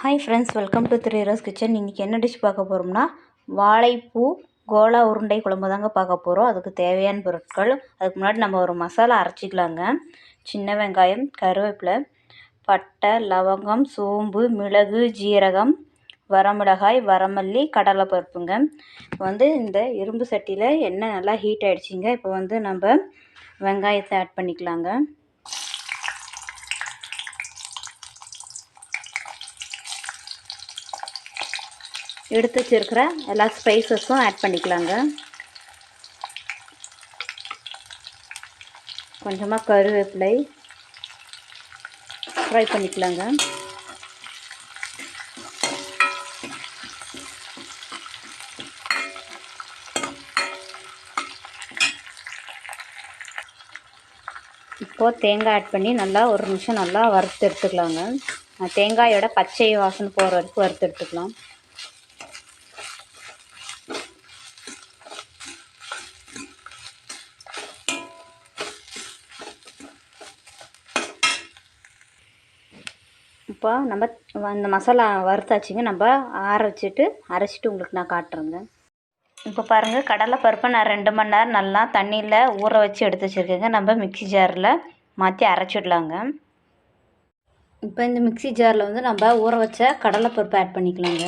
Hi friends welcome to three roses kitchen இன்றைக்கி என்ன dish பார்க்க போகிறோம்னா வாழைப்பூ கோலா உருண்டை குழம்பு தாங்க பார்க்க போகிறோம் அதுக்கு தேவையான பொருட்கள் அதுக்கு முன்னாடி நம்ம ஒரு மசாலா அரைச்சிக்கலாங்க. சின்ன வெங்காயம் கருவேப்பிலை பட்டை லவங்கம் சோம்பு மிளகு ஜீரகம் வரமிளகாய் வரமல்லி கடலைப்பருப்புங்க. பருப்புங்க வந்து இந்த இரும்பு சட்டியில் எண்ணெய் நல்லா ஹீட் ஆகிடுச்சிங்க இப்போ வந்து நம்ம வெங்காயத்தை ஆட் பண்ணிக்கலாங்க. எடுத்து வச்சுருக்கிற எல்லா ஸ்பைசஸும் ஆட் பண்ணிக்கலாங்க. கொஞ்சமாக கருவேப்பிலை ஃப்ரை பண்ணிக்கலாங்க. இப்போது தேங்காய் ஆட் பண்ணி நல்லா ஒரு நிமிஷம் நல்லா வறுத்து எடுத்துக்கலாங்க. தேங்காயோட பச்சை வாசனை போகிற வரைக்கும் வறுத்து எடுத்துக்கலாம். இப்போ நம்ம இந்த மசாலா வறுத்தாச்சுங்க நம்ம ஆற வச்சுட்டு அரைச்சிட்டு உங்களுக்கு நான் காட்டுறேங்க. இப்போ பாருங்கள் கடலைப்பருப்பை நான் ரெண்டு மணி நேரம் நல்லா தண்ணியில் ஊற வச்சு எடுத்து வச்சுருக்கேங்க. நம்ம மிக்சி ஜாரில் மாற்றி அரைச்சிடலாங்க. இப்போ இந்த மிக்சி ஜாரில் வந்து நம்ம ஊற வச்ச கடலைப்பருப்பு ஆட் பண்ணிக்கலாங்க.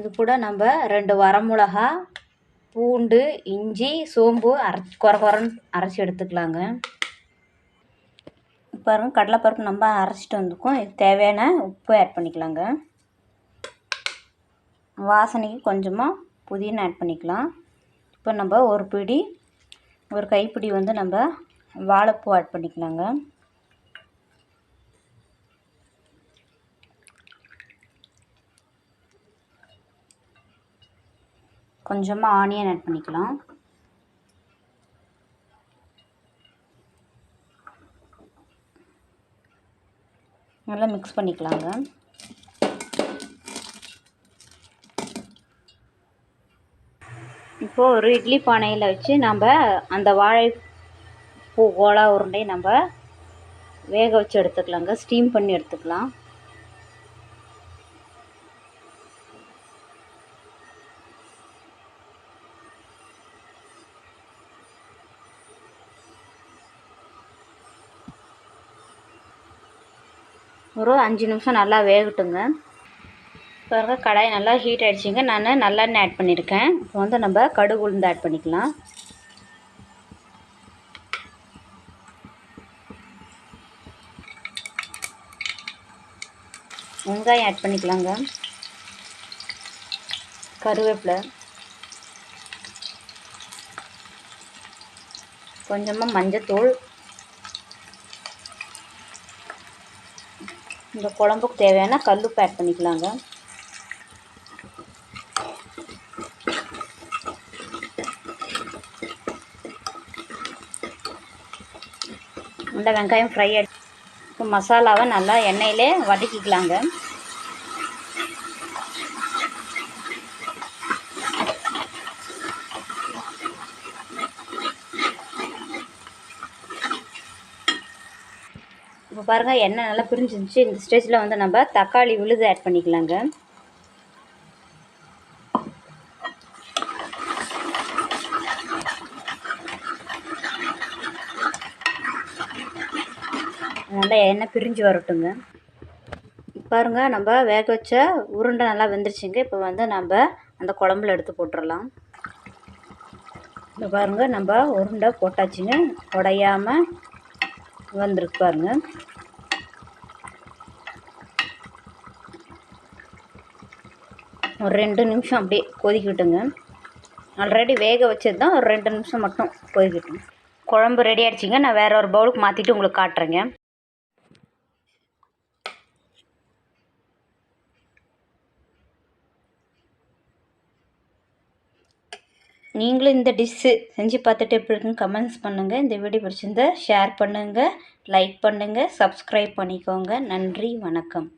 இது கூட நம்ம ரெண்டு வரமிளகா பூண்டு இஞ்சி சோம்பு அரை குற குறன்னு அரைச்சி எடுத்துக்கலாங்க. இப்போ கடலைப்பருப்பு நம்ம அரைச்சிட்டு வந்துருக்கோம். இது தேவையான உப்பு ஆட் பண்ணிக்கலாங்க. வாசனைக்கு கொஞ்சமாக புதினா ஆட் பண்ணிக்கலாம். இப்போ நம்ம ஒரு பிடி ஒரு கைப்பிடி வந்து நம்ம வாழைப்பூ ஆட் பண்ணிக்கலாங்க. கொஞ்சமாக ஆனியன் ஆட் பண்ணிக்கலாம். நல்லா மிக்ஸ் பண்ணிக்கலாங்க. இப்போது ஒரு இட்லி பானையில் வச்சு நம்ம அந்த வாழைப்பூ கோலா உருண்டை நம்ம வேக வச்சு எடுத்துக்கலாங்க. ஸ்டீம் பண்ணி எடுத்துக்கலாம். ஒரு அஞ்சு நிமிஷம் நல்லா வேகட்டுங்க. பாருங்கள் கடாய் நல்லா ஹீட் ஆகிடுச்சிங்க நான் நல்லெண்ணெய் ஆட் பண்ணியிருக்கேன். இப்போ வந்து நம்ம கடுகு உளுந்து ஆட் பண்ணிக்கலாம். வெங்காயம் ஆட் பண்ணிக்கலாங்க. கருவேப்பிலை. கொஞ்சமாக மஞ்சத்தூள். இந்த குழம்புக்கு தேவையான கல் ஆட் பண்ணிக்கலாங்க. இந்த வெங்காயம் ஃப்ரை இப்போ மசாலாவை நல்லா எண்ணெயிலே வதக்கிக்கலாங்க. இப்போ பாருங்கள் எண்ணெய் நல்லா பிரிஞ்சிருந்துச்சு இந்த ஸ்டேஜில் வந்து நம்ம தக்காளி விழுது ஆட் பண்ணிக்கலாங்க. நல்லா எண்ணெய் பிரிஞ்சு வரட்டுங்க. பாருங்கள் நம்ம வேக வச்ச உருண்டை நல்லா வெந்துருச்சுங்க. இப்போ வந்து நம்ம அந்த குழம்புல எடுத்து போட்டுடலாம் இப்போ பாருங்கள் நம்ம உருண்டை போட்டாச்சுங்க. உடையாமல் வந்திருக்கு பாருங்கள் ஒரு ரெண்டு நிமிஷம் அப்படியே கொதிக்கிட்டுங்க. ஆல்ரெடி வேக வச்சது தான் ஒரு ரெண்டு நிமிஷம் மட்டும் கொதிக்கிட்டுங்க குழம்பு ரெடி ஆகிடுச்சிங்க நான் வேறு ஒரு பவுலுக்கு மாற்றிட்டு உங்களுக்கு காட்டுறேங்க. நீங்களும் இந்த டிஷ்ஷு செஞ்சு பார்த்துட்டு எப்படி இருக்குன்னு கமெண்ட்ஸ் பண்ணுங்கள் இந்த வீடியோ பிடிச்சிருந்தா ஷேர் பண்ணுங்கள் லைக் பண்ணுங்கள் சப்ஸ்கிரைப் பண்ணிக்கோங்க. நன்றி வணக்கம்.